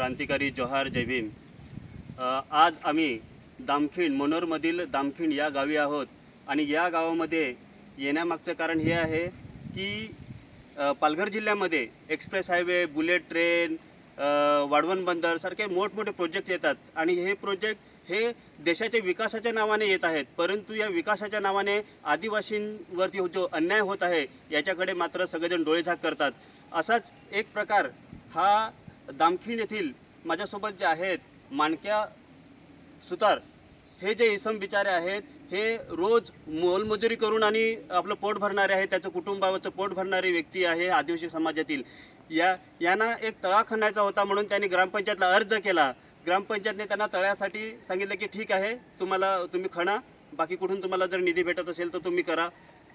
क्रांतिकारी जोहार जय भीम. आज आम्ही दामखिण मनोरमधील दामखिण या गावी आहोत आणि या गावामध्ये येण्यामागचं कारण हे आहे की पालघर जिल्ह्यामध्ये express highway bullet train Vadhavan बंदर सारखे मोठमोठे प्रोजेक्ट येतात आणि हे प्रोजेक्ट हे देशाच्या विकासाच्या नावाने येत आहेत. परंतु या विकासाच्या नावाने आदिवासींवरती हो जो अन्याय होत आहे याच्याकडे मात्र सगळेजण डोळेझाक करतात. असाच एक प्रकार हा दामखिण येथील माझ्यासोबत जे आहेत माणक्या सुतार हे जे इसम बिचारे आहेत हे रोज मोलमजुरी करून आणि आपलं पोट भरणारे आहे त्याचं कुटुंबाचं पोट भरणारी व्यक्ती आहे आदिवासी समाजातील. या यांना एक तळा खणायचा होता म्हणून त्यांनी ग्रामपंचायतला अर्ज केला. ग्रामपंचायतने त्यांना तळ्यासाठी सांगितलं की ठीक आहे तुम्हाला तुम्ही खणा. बाकी कुठून तुम्हाला जर निधी भेटत असेल तर तुम्ही करा.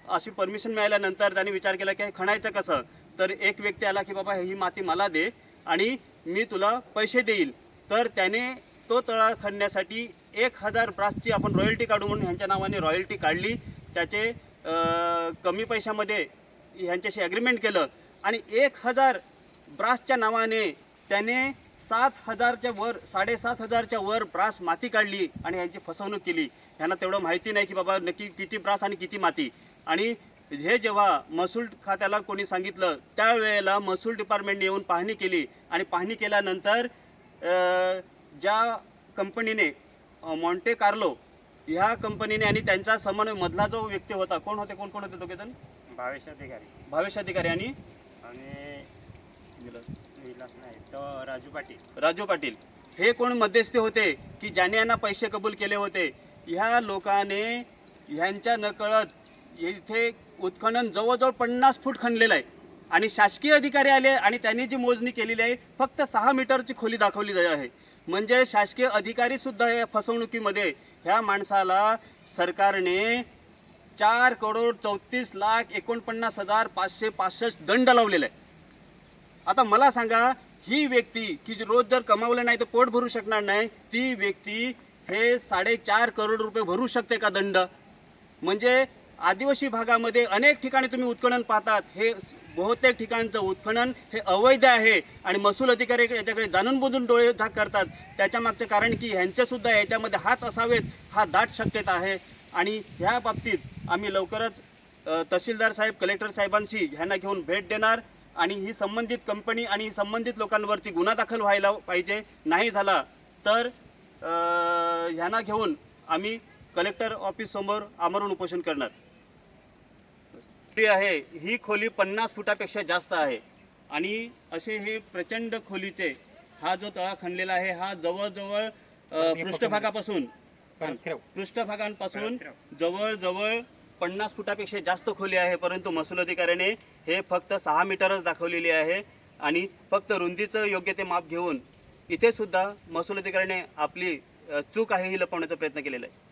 अशी परमिशन मिळाल्यानंतर त्यांनी विचार केला की हे खणायचं कसं? तर एक व्यक्ती आला की बाबा ही माती मला दे. आणि मी तुला पैसे देईल. तर त्याने तो तळा खणण्यासाठी एक हजार ब्रासची आपण रॉयल्टी काढू म्हणून ह्यांच्या नावाने रॉयल्टी काढली. त्याचे कमी पैशामध्ये ह्यांच्याशी ॲग्रीमेंट केलं. आणि एक हजार ब्रासच्या नावाने त्याने सात हजारच्या वर साडेसात हजारच्या वर ब्रास माती काढली आणि ह्यांची फसवणूक केली. ह्यांना तेवढं माहिती नाही की बाबा नक्की किती ब्रास आणि किती माती. आणि हे जेव्हा महसूल खात्याला कोणी सांगितलं त्यावेळेला महसूल डिपार्टमेंटने येऊन पाहणी केली आणि पाहणी केल्यानंतर ज्या कंपनीने मॉन्टे कार्लो ह्या कंपनीने आणि त्यांचा समन्वय मधला जो व्यक्ती होता कोण होते कोण कोण होते दोघेजण भावेश अधिकारी. भावेश अधिकारी आणि? आणि विलास नाही तो राजू पाटील. राजू पाटील. हे कोण मध्यस्थी होते की ज्याने यांना पैसे कबूल केले होते? ह्या लोकाने ह्यांच्या नकळत इथे उत्खनन जवळजवळ पन्नास फूट खणलेलं आहे. आणि शासकीय अधिकारी आले आणि त्यांनी जी मोजणी केलेली आहे फक्त सहा मीटरची खोली दाखवली आहे. म्हणजे शासकीय अधिकारी सुद्धा या फसवणुकीमध्ये ह्या माणसाला सरकारने चार करोड चौतीस लाख एकोणपन्नास हजार पाचशे पासष्ट दंड लावलेला आहे आता मला सांगा ही व्यक्ती की जी रोज जर कमावलं नाही तर पोट भरू शकणार नाही ती व्यक्ती हे साडेचार करोड रुपये भरू शकते का दंड? म्हणजे आदिवासी भागामध्ये अनेक ठिकाणी तुम्ही उत्खनन पाहतात. हे बहुतेक ठिकाणचं उत्खनन हे अवैध आहे आणि महसूल अधिकारी याच्याकडे जाणून बुजून डोळे झाक करतात. त्याच्यामागचं कारण की ह्यांचेसुद्धा याच्यामध्ये हात असावेत हा दाट शक्यता आहे. आणि ह्या बाबतीत आम्ही लवकरच तहसीलदार साहेब कलेक्टर साहेबांशी ह्यांना घेऊन भेट देणार आणि ही संबंधित कंपनी आणि संबंधित लोकांवरती गुन्हा दाखल व्हायला पाहिजे. नाही झाला तर ह्यांना घेऊन आम्ही कलेक्टर ऑफिस समोर आमरण उपोषण करणार. खोली आहे ही खोली पन्नास फुटापेक्षा जास्त आहे. आणि असे हे प्रचंड खोलीचे हा जो तळा खणलेला आहे हा जवळजवळ पृष्ठभागापासून पृष्ठभागांपासून जवळजवळ पन्नास फुटापेक्षा जास्त खोली आहे परंतु महसूल अधिकाऱ्याने हे फक्त सहा मीटरच दाखवलेली आहे. आणि फक्त रुंदीचं योग्य ते माप घेऊन इथे सुद्धा महसूल अधिकाऱ्याने आपली चूक आहे ही लपवण्याचा प्रयत्न केलेला आहे.